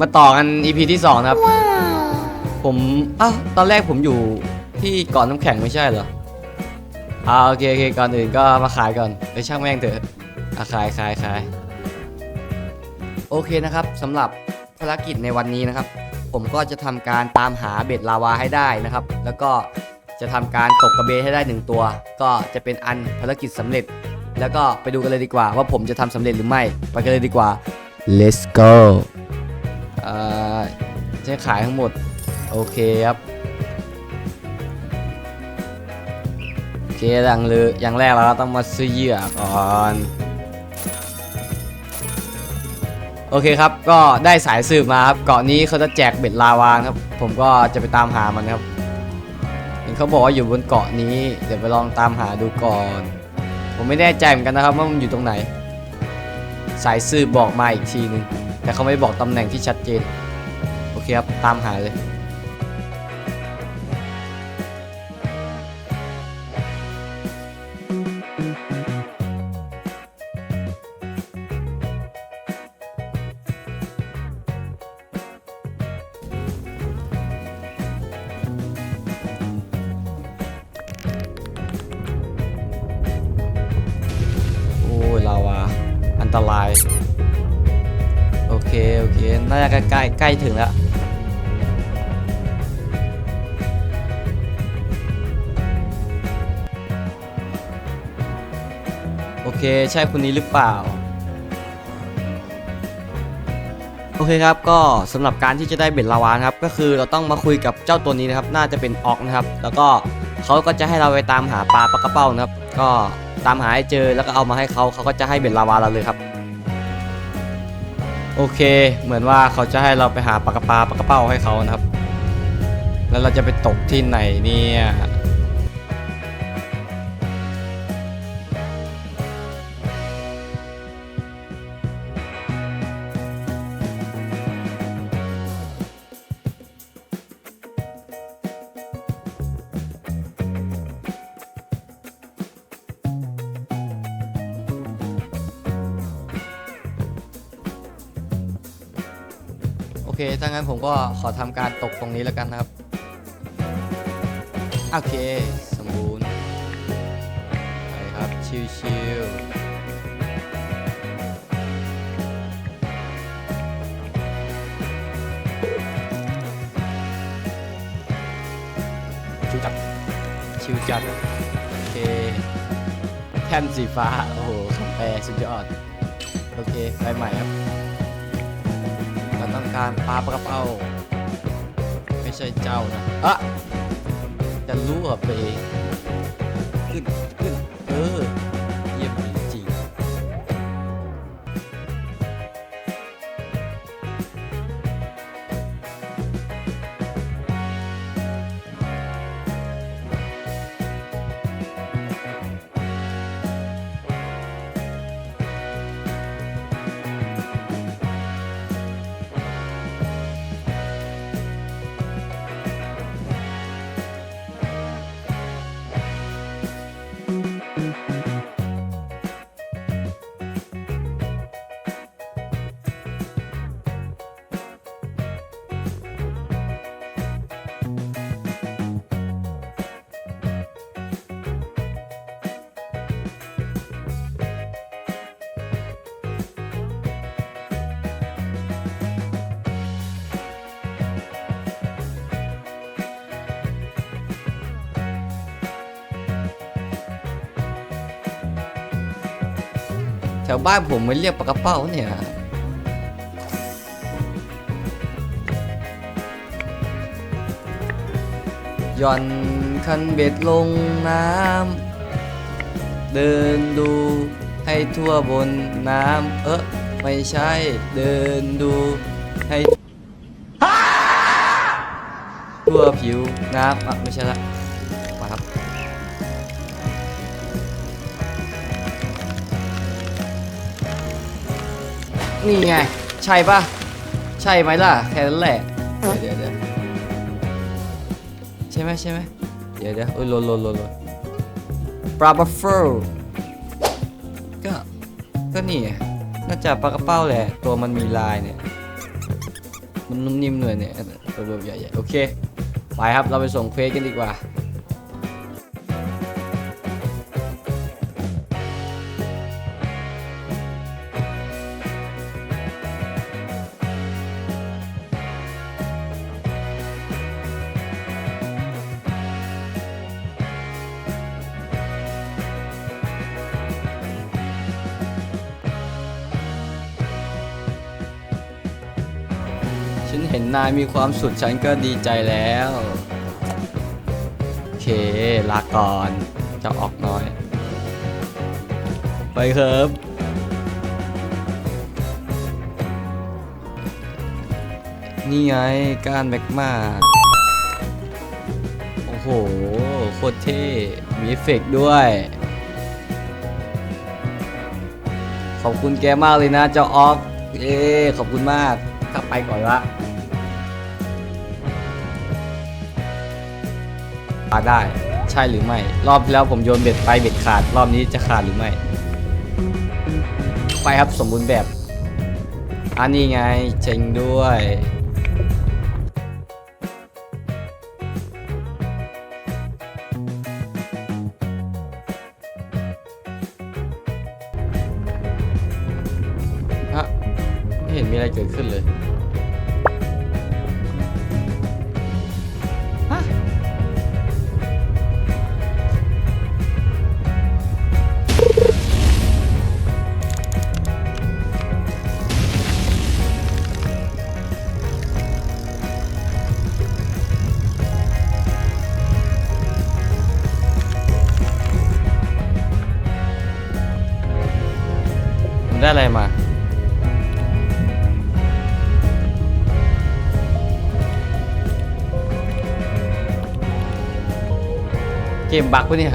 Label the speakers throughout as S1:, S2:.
S1: มาต่อกัน EP ที่ 2 นะครับผมอ้าวตอนแรกผมอยู่ที่เกาะน้ำแข็งไม่ใช่เหรออ่าโอเคโอเคก่อนอื่นก็มาขายก่อนไปช่างแม่งเถอะอะขายขายขายโอเคนะครับสำหรับภารกิจในวันนี้นะครับ ผมก็จะทำการตามหาเบ็ดลาวาให้ได้นะครับ แล้วก็จะทำการตกกระเบนให้ได้หนึ่งตัว ก็จะเป็นอันภารกิจสำเร็จ แล้วก็ไปดูกันเลยดีกว่า ว่าผมจะทำสำเร็จหรือไม่ ไปกันเลยดีกว่า let's go เอ่อ จะขายทั้งหมด โอเคครับโอเคอย่างเลยอย่างแรกเราก็ต้องมาซื้อเหยื่อก่อนโอเคครับ ก็ได้สายสืบมาครับ เกาะนี้เขาจะแจกเบ็ดลาวานครับ ผมก็จะไปตามหามันครับ เห็นเขาบอกว่าอยู่บนเกาะนี้ เดี๋ยวไปลองตามหาดูก่อน ผมไม่แน่ใจเหมือนกันนะครับว่ามันอยู่ตรงไหน สายสืบบอกมาอีกทีนึง แต่เขาไม่บอกตำแหน่งที่ชัดเจน เคครับ ตามหาเลย โอ้ยลาวาอันตราย โอเค โอเค น่าจะใกล้ใกล้ใกล้ถึงแล้ว เค ใช่คนนี้หรือเปล่า โอเคครับ ก็สำหรับการที่จะได้เบ็ดลาวานครับ ก็คือเราต้องมาคุยกับเจ้าตัวนี้นะครับ น่าจะเป็นออกนะครับ แล้วก็เขาก็จะให้เราไปตามหาปลาปลากระเป้านะครับ ก็ตามหาให้เจอแล้วก็เอามาให้เขาเขาก็จะให้เบ็ดลาวาเราเลยครับ โอเค เหมือนว่าเขาจะให้เราไปหาปลากระปาปลากระเป้าให้เขานะครับ แล้วเราจะไปตกที่ไหนเนี่ย เค ถ้างั้นผมก็ขอทำการตกตรงนี้แล้วกันนะครับ โอเค สมบูรณ์ไปครับ ชิวๆชิวจัด ชิวจัด โอเค แท่นสีฟ้า โอ้โหคำแปลสุดยอด โอเค ไปใหม่ครับ การปลาปลากระเป้าไม่ใช่เจ้านะอะจะรู้เหรอไปเองขึ้นขึ้นเออ ถวบ้านผมไม่เรียกปลากระเป้าเนี่ยย่อนคันเบ็ดลงน้ำ เดินดูให้ทั่วบนน้ำ เออไม่ใช่ เดินดูให้ทั่วผิวน้ำอะไม่ใช่ละ นี่ไง ใช่ปะใช่ไหมล่ะ แค่นั้นแหละ เดี๋ยวเดี๋ยวเดี๋ยวใช่ไหมใช่ไหมเดี๋ยวเดี๋ยวโอ้ยโลนโลนโลนโลนปลาบัฟเฟิลก็ก็นี่ไงน่าจะปลากระเป้าแหละ ตัวมันมีลายเนี่ย มันนุ่มนิ่มหน่อยเนี่ยตัวแบบใหญ่ๆโอเค ไปครับเราไปส่งเควสกันดีกว่า นายมีความสุขฉันก็ดีใจแล้ว โอเค ลาก่อนจะออกน้อย ไปครับนี่ไงก้านแมกมาโอ้โห โคตรเท่ มีเอฟเฟกด้วย ขอบคุณแกมากเลยนะเจ้าออฟเอ้ขอบคุณมากกลับไปก่อนละ ปาได้ใช่หรือไม่ รอบที่แล้วผมโยนเบ็ดไปเบ็ดขาด รอบนี้จะขาดหรือไม่ ไปครับสมบูรณ์แบบ อันนี้ไงเจ๋งด้วยฮะไม่เห็นมีอะไรเกิดขึ้นเลย ได้อะไรมา เกมบักปะเนี่ยโ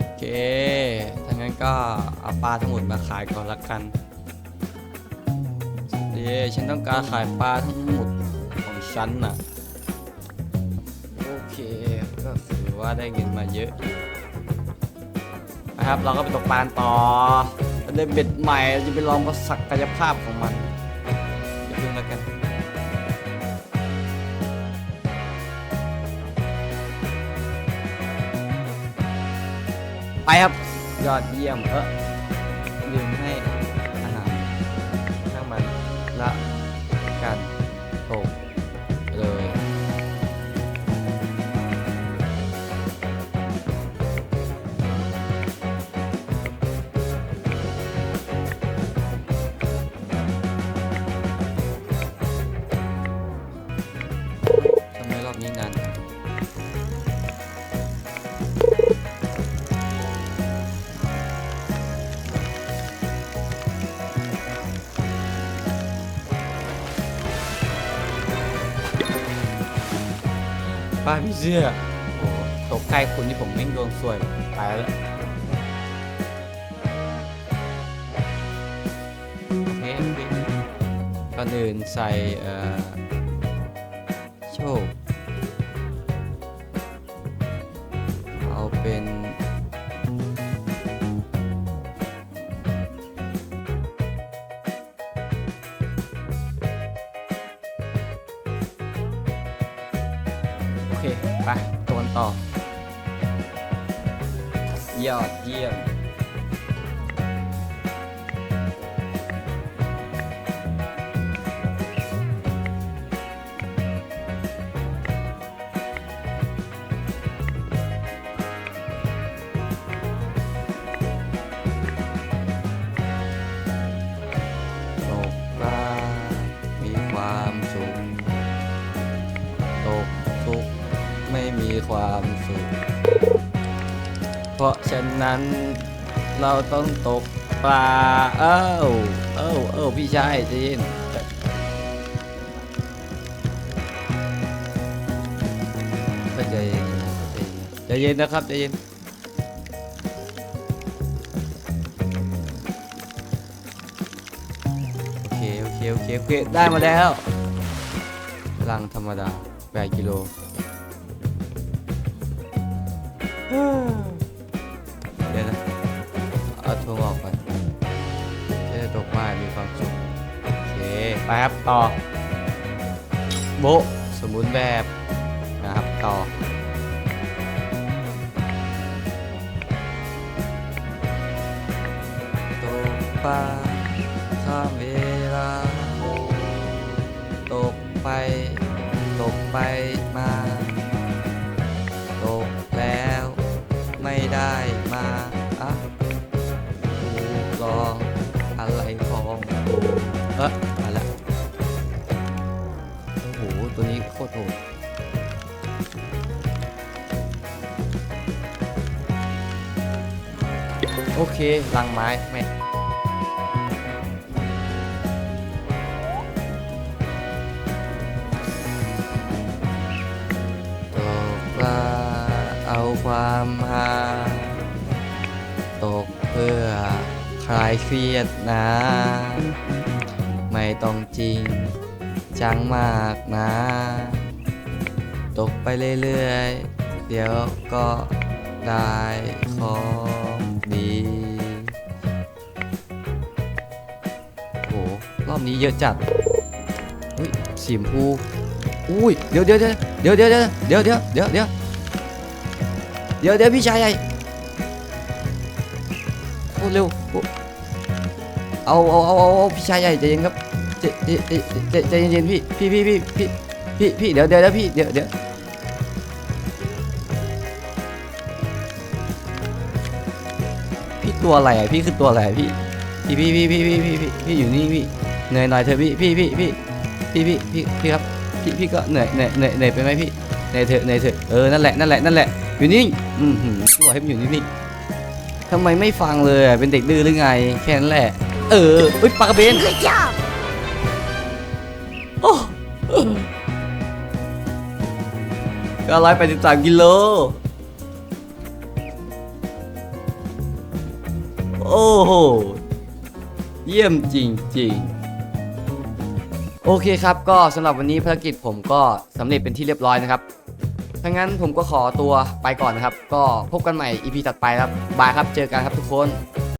S1: อเคถ้างั้นก็เอาปลาทั้งหมดมาขายก่อนละกัน ฉันต้องการขายปลาทั้งหมดของฉันน่ะ โอเค ก็ถือว่าได้เงินมาเยอะนะครับ เราก็ไปตกปลาต่อเราได้เบ็ดใหม่เราจะไปลองประศักยภาพของมันเดี๋ยวเพิ่งแล้วกันไปครับ ยอดเยี่ยมเออ ป้าพี่เสื้อโอ้โหตกใกล้คุณที่ผมแม่งดวงสวยไปแล้วโอเคโอเคก่อนอื่นใส่เอ่อโชค ยอดเยี่ยม ตกปลามีความสุข ตกทุกข์ไม่มีความสุข ราะฉะนั้นเราต้องตกปลา เอ้า เอ้า เอ้าพี่ชายจเย็นใจเย็นใจเย็นนะครับใจเย็นโอเคโอเคโอเคโอเคได้มาแล้วพลังธรรมดา8กิโล ครับต่อโบสมบูรณ์แบบนะครับต่อตกปลาข้ามเวลาตกไป ตกไปมา ตกแล้วไม่ได้มาอะกูรออะไรของเออ ตัวนี้โคตรโหดโอเคลังไม้แม่ตกปลาเอาความหาตกเพื่อคลายเครียดนะ ไม่ต้องจริง จังมากนะ ตกไปเรื่อยๆ เดี๋ยวก็ได้ของดีโห รอบนี้เยอะจัดอุ้ยสีมพูอุ้ย เดี๋ยวเดี๋ยวเดี๋ยวเดี๋ยวเดี๋ยวเดี๋ยวเดี๋ยวเดี๋ยวเดี๋ยวเดี๋ยวพี่ชายใหญ่โอ้เร็วเอาเอาเอาเอาพี่ชายใหญ่ใจเย็นครับ ใจใจใจใจเย็นๆพี่พี่พี่พี่พี่พี่พี่เดี๋ยวเดี๋ยวเดี๋ยวพี่เดี๋ยวเดี๋ยวพี่ตัวอะไรอะพี่คือตัวอะไรพี่พี่พี่พี่พี่พี่พี่พี่อยู่นี่พี่เหนื่อยหน่อยเถอพี่พี่พี่พี่พี่พี่พี่พี่ครับพี่พี่ก็เหนื่อยเหนื่อยเหนื่อยเหนื่อยไปไหมพี่เหนื่อยเถอะเหนื่อยเถอะเออนั่นแหละนั่นแหละนั่นแหละอยู่นิ่อืมหืมตัวให้มันอยู่นิ่งๆทำไมไม่ฟังเลยเป็นเด็กดื้อหรือไงแค่นั้นแหละ เออเฮ้ยปากระเบน ก็ร้อยแปดสิบสามกิโล โอ้โห เยี่ยมจริง ๆโอเคครับ ก็สำหรับวันนี้ภารกิจผมก็สำเร็จเป็นที่เรียบร้อยนะครับถ้างั้นผมก็ขอตัวไปก่อนนะครับ ก็พบกันใหม่ EP ถัดไปครับ บายครับ เจอกันครับทุกคน